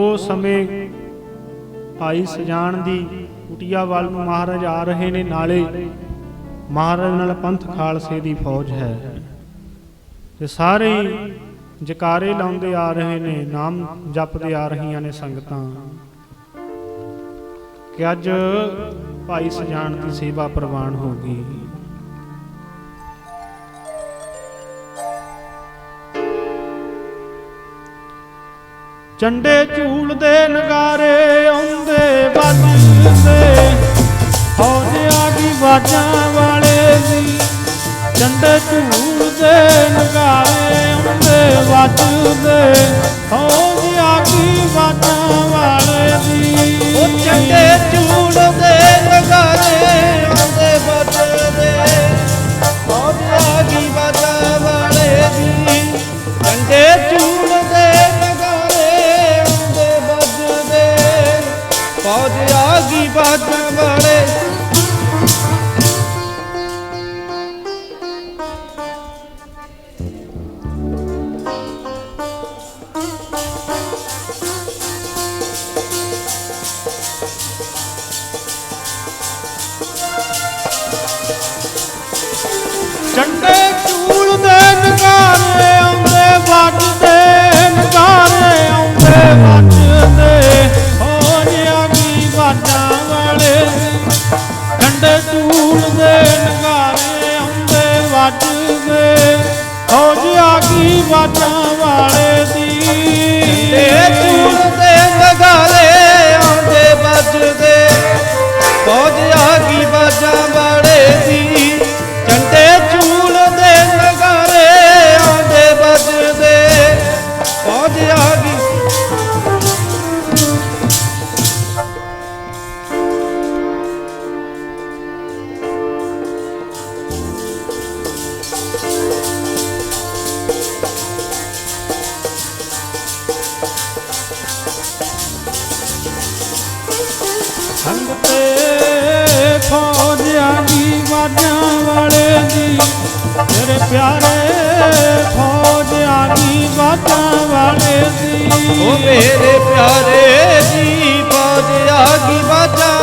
ਉਸ ਸਮੇਂ ਭਾਈ ਸਜਾਨ ਦੀ ਕੁਟੀਆ ਵੱਲ ਨੂੰ ਮਹਾਰਾਜ ਆ ਰਹੇ ਨੇ ਨਾਲੇ। ਮਹਾਰਾਜ ਨਾਲ ਪੰਥ ਖਾਲਸੇ ਦੀ ਫੌਜ ਹੈ। ਤੇ ਸਾਰੇ ਜਕਾਰੇ ਲਾਉਂਦੇ ਆ ਰਹੇ ਨੇ, ਨਾਮ ਜਪਦੇ ਆ ਰਹੀਆਂ ਨੇ ਸੰਗਤਾਂ। ਕਿ ਅੱਜ ਭਾਈ ਸਜਾਨ ਦੀ ਸੇਵਾ ਪ੍ਰਵਾਨ ਹੋ ਗਈ। ਚੰਡੇ ਝੂਲਦੇ ਨਗਾਰੇ ਆਉਂਦੇ ਵੱਜਦੇ ਫੌਜ ਆ ਗਈ ਵਾਲੇ ਦੀ ਚੰਡੇ ਝੂਲਦੇ ਨਗਾਰੇ ਆਉਂਦੇ, ਵੱਜਦੇ। ਫੌਜ ਆ ਗਈ ਬਾਜਾਂ ਵਾਲੇ ਦੀ ਉਹ ਚੰਡੇ ਆ ਗਈ ਆਉਂਦੇ ਵੱਜਦੇ ਹੋ ਜਿਆ ਕੀ ਬਾਜਾਂ ਵਾਲੇ ਦੀ। ਇਹ ਝੂਲਦੇ ਨਗਾਰੇ ਆਉਂਦੇ ਵੱਜਦੇ। ਫੌਜ ਆ ਗਈ ਬਾਜਾ ਸੰਗ ਤੇ ਫੌਜਾਂ ਦੀ ਵਾਜਾਂ ਵਾਲੇ ਦੀ। ਤੇਰੇ ਪਿਆਰੇ ਫੌਜਾਂ ਦੀ ਵਾਜਾਂ ਵਾਲੇ ਦੀ। ਉਹ ਮੇਰੇ ਪਿਆਰੇ ਦੀ ਫੌਜ ਦੀ ਗਈ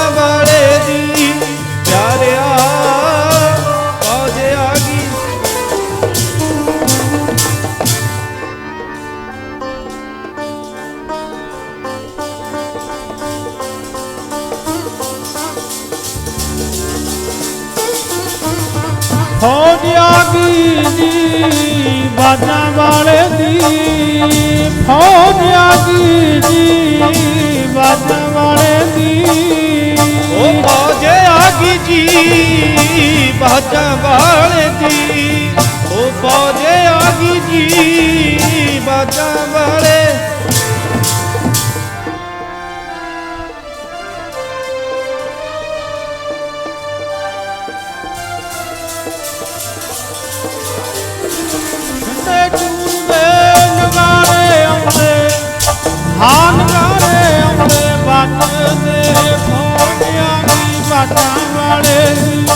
ਫੌਜ ਆ ਗਈ ਜੀ ਵਾਜਾਂ ਵਾਲੇ ਦੀ ਫੌਜ ਆ ਗਈ ਜੀ ਵਾਜਾਂ ਵਾਲੇ ਦੀ। ਉਹ ਫੌਜ ਆ ਗਈ ਜੀ ਬਾਜਾ ਵਾਲੇ ਦੀ ਉਹ ਫੌਜ ਆ ਗਈ ਜੀ ਬਾਜਾ ਵਾਲੇ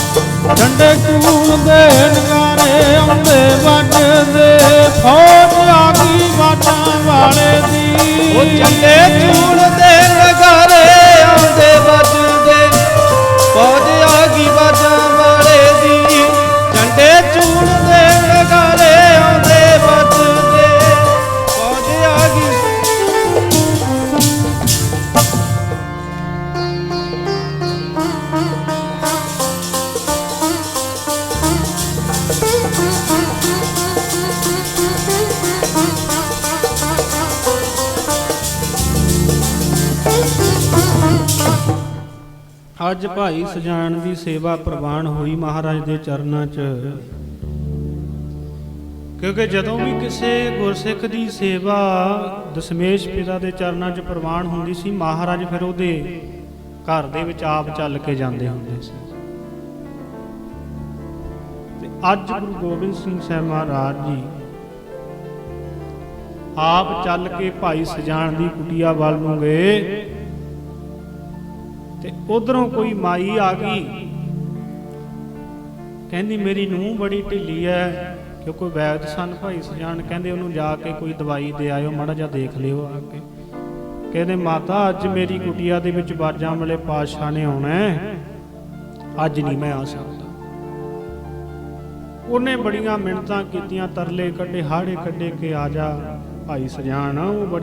ਦੀ ਡੰਡੇ ਚੂਦੇ ਨਗਾਰੇ ਆਉਂਦੇ ਵੱਜਦੇ। ਫੌਜੀਆਂ ਦੀ ਬਾਟਾਂ ਵਾਲੇ ਦੀ। ਉਹ ਚੰਡੇ ਝੂਲਦੇ ਅੱਜ ਭਾਈ ਸਜਾਣ ਦੀ ਸੇਵਾ ਪ੍ਰਵਾਨ ਹੋਈ ਮਹਾਰਾਜ ਦੇ ਚਰਨਾਂ 'ਚ। ਕਿਉਂਕਿ ਜਦੋਂ ਵੀ ਕਿਸੇ ਗੁਰਸਿੱਖ ਦੀ ਸੇਵਾ ਦਸ਼ਮੇਸ਼ ਪਿਤਾ ਦੇ ਚਰਨਾਂ 'ਚ ਪ੍ਰਵਾਨ ਹੁੰਦੀ ਸੀ, ਮਹਾਰਾਜ ਫਿਰ ਉਹਦੇ ਘਰ ਦੇ ਵਿੱਚ ਆਪ ਚੱਲ ਕੇ ਜਾਂਦੇ ਹੁੰਦੇ ਸੀ। ਤੇ ਅੱਜ ਗੁਰੂ ਗੋਬਿੰਦ ਸਿੰਘ ਸਾਹਿਬ ਮਹਾਰਾਜ ਜੀ ਆਪ ਚੱਲ ਕੇ ਭਾਈ ਸਜਾਣ ਦੀ ਕੁਟੀਆ ਵੱਲ ਨੂੰ ਗਏ। ਤੇ ਉਧਰੋਂ ਕੋਈ ਮਾਈ ਆ ਗਈ। ਕਹਿੰਦੀ, ਮੇਰੀ ਨੂੰਹ ਬੜੀ ਢਿੱਲੀ ਐ ਕਿਉਂਕਿ ਕੋਈ ਵੈਦ ਸਨ ਭਾਈ ਸਜਾਣ? ਕਹਿੰਦੇ, ਉਹਨੂੰ ਜਾ ਕੇ ਕੋਈ ਦਵਾਈ ਦੇ ਆਇਓ, ਮਾੜਾ ਜਿਹਾ ਦੇਖ ਲਿਓ ਆ ਕੇ। ਕਹਿੰਦੇ, ਮਾਤਾ, ਅੱਜ ਮੇਰੀ ਕੁਟੀਆ ਦੇ ਵਿੱਚ ਬਾਜਾਂ ਵਾਲੇ ਪਾਤਸ਼ਾਹ ਨੇ ਆਉਣਾ ਅੱਜ ਨਹੀਂ ਮੈਂ ਆ ਸਕਦਾ। ਉਹਨੇ ਬੜੀਆਂ ਮਿਹਨਤਾਂ ਕੀਤੀਆਂ, ਤਰਲੇ ਕੱਢੇ, ਹਾੜੇ ਕੱਢੇ ਕਿ ਆ ਜਾ। ਭਾਈ ਸਜਾਨ ਉਹ ਬੜੀ